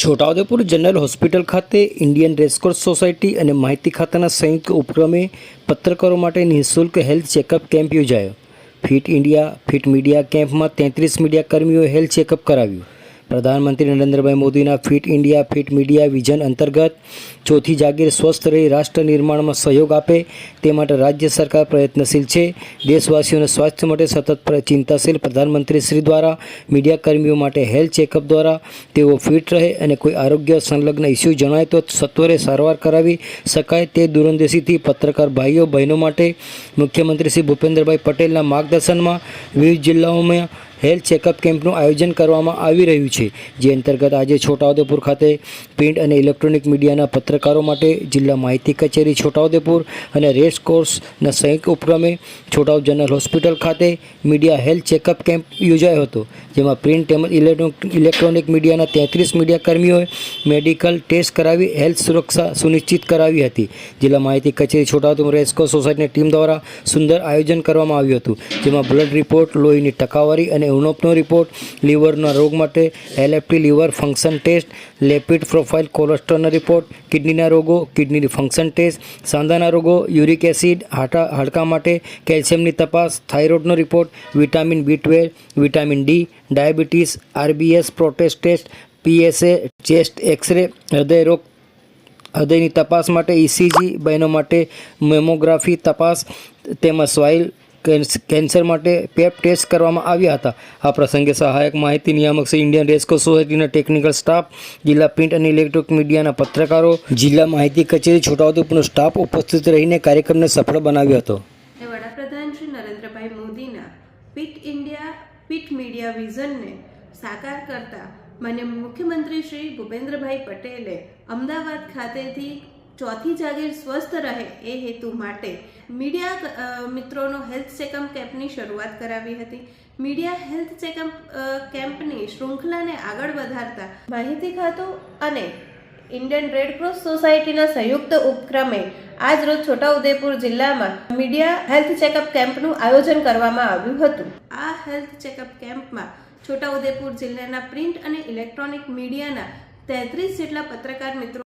Chhota Udepur general hospital ખાતે Indian racecourse society અને માહિતી ખાતાના સંયુક્ત ઉપક્રમે પત્રકારો માટે નિઃશુલ્ક હેલ્થ ચેકઅપ કેમ્પ યોજાયો. ફિટ ઇન્ડિયા, ફિટ મીડિયા કેમ્પમાં તેત્રીસ મીડિયા કર્મીઓએ હેલ્થ ચેકઅપ કરાવ્યું. પ્રધાનમંત્રી નરેન્દ્રભાઈ મોદીના fit India, fit media vision અંતર્ગત ચોથી જાગીર સ્વસ્થ રહી રાષ્ટ્ર નિર્માણમાં સહયોગ આપે તે માટે રાજ્ય સરકાર પ્રયત્નશીલ છે. દેશવાસીઓના સ્વાસ્થ્ય માટે સતત ચિંતાશીલ પ્રધાનમંત્રી શ્રી દ્વારા, મીડિયા કર્મીઓ માટે હેલ્થ ચેકઅપ દ્વારા તેઓ ફિટ રહે અને કોઈ આરોગ્ય સંલગ્ન ઇસ્યુ જણાય તો સત્વરે સારવાર કરાવી શકાય તે દૂરંદેશીથી પત્રકાર ભાઈઓ, બહેનો માટે મુખ્યમંત્રી શ્રી ભૂપેન્દ્રભાઈ પટેલના માર્ગદર્શનમાં વિવિધ જિલ્લાઓમાં હેલ્થ ચેકઅપ કેમ્પનું આયોજન કરવામાં આવી રહ્યું છે, જે અંતર્ગત આજે છોટાઉદેપુર ખાતે પ્રિન્ટ અને ઇલેક્ટ્રોનિક મીડિયાના પત્રકારો માટે જિલ્લા માહિતી કચેરી છોટાઉદેપુર અને રેસ કોર્સના સંયુક્ત ઉપક્રમે છોટાઉ જનરલ હોસ્પિટલ ખાતે મીડિયા હેલ્થ ચેકઅપ કેમ્પ યોજાયો હતો, જેમાં પ્રિન્ટ તેમજ ઇલેક્ટ્રોનિક મીડિયાના તેત્રીસ મીડિયા કર્મીઓએ મેડિકલ ટેસ્ટ કરાવી હેલ્થ સુરક્ષા સુનિશ્ચિત કરાવી હતી. જિલ્લા માહિતી કચેરી છોટાઉદેપુર રેસકોર્સ સોસાયટીની ટીમ દ્વારા સુંદર આયોજન કરવામાં આવ્યું હતું, જેમાં બ્લડ રિપોર્ટ, લોહીની ટકાવારી અને ઉણપનો રિપોર્ટ, લીવરના રોગ માટે LFT liver function test, lipid profile કોલેસ્ટ્રોલના report, કિડનીના રોગો કિડનીની ફંક્શન ટેસ્ટ, સાંધાના રોગો, યુરિક એસિડ, હાટા, હાડકા માટે કેલ્શિયમની તપાસ, થાઇરોઇડનો report, vitamin B twelve, vitamin D, diabetes, RBS prostate test, PSA, chest X ray હૃદયરોગ હૃદયની તપાસ માટે ઇસીજી બહેનો માટે મેમોગ્રાફી તપાસ, તેમજ સ્વાઇલ કેન્સર માટે પેપ ટેસ્ટ કરવામાં આવ્યા હતા. આ પ્રસંગે સહાયક માહિતી નિયામક શ્રી ઇન્ડિયન રેસ્કો સોસાયટીના ટેકનિકલ સ્ટાફ, જિલ્લા પ્રિન્ટ અને ઇલેક્ટ્રોનિક મીડિયાના પત્રકારો, જિલ્લા માહિતી કચેરી, છોટાઉદેપુરનો સ્ટાફ ઉપસ્થિત રહીને કાર્યક્રમને સફળ બનાવ્યો હતો. વડાપ્રધાન શ્રી નરેન્દ્રભાઈ મોદીના ફિટ ઇન્ડિયા, ફિટ મીડિયા વિઝનને સાકાર કરતા મને મુખ્યમંત્રી શ્રી ભૂપેન્દ્રભાઈ પટેલે અમદાવાદ ખાતેથી ચોથી જાગીર સ્વસ્થ રહે એ હેતુ માટે મીડિયા મિત્રોનો હેલ્થ ચેકઅપ કેમ્પની શરૂઆત કરાવી હતી. મીડિયા હેલ્થ ચેકઅપ કેમ્પની શૃંખલાને આગળ વધારતા માહિતી ખાતું અને ઇન્ડિયન રેડક્રોસ સોસાયટીના સંયુક્ત ઉપક્રમે આજ રોજ છોટાઉદેપુર જિલ્લામાં મીડિયા હેલ્થ ચેકઅપ કેમ્પનું આયોજન કરવામાં આવ્યું હતું. આ હેલ્થ ચેકઅપ કેમ્પમાં છોટાઉદેપુર જિલ્લાના પ્રિન્ટ અને ઇલેક્ટ્રોનિક મીડિયાના તેત્રીસ જેટલા પત્રકાર મિત્રો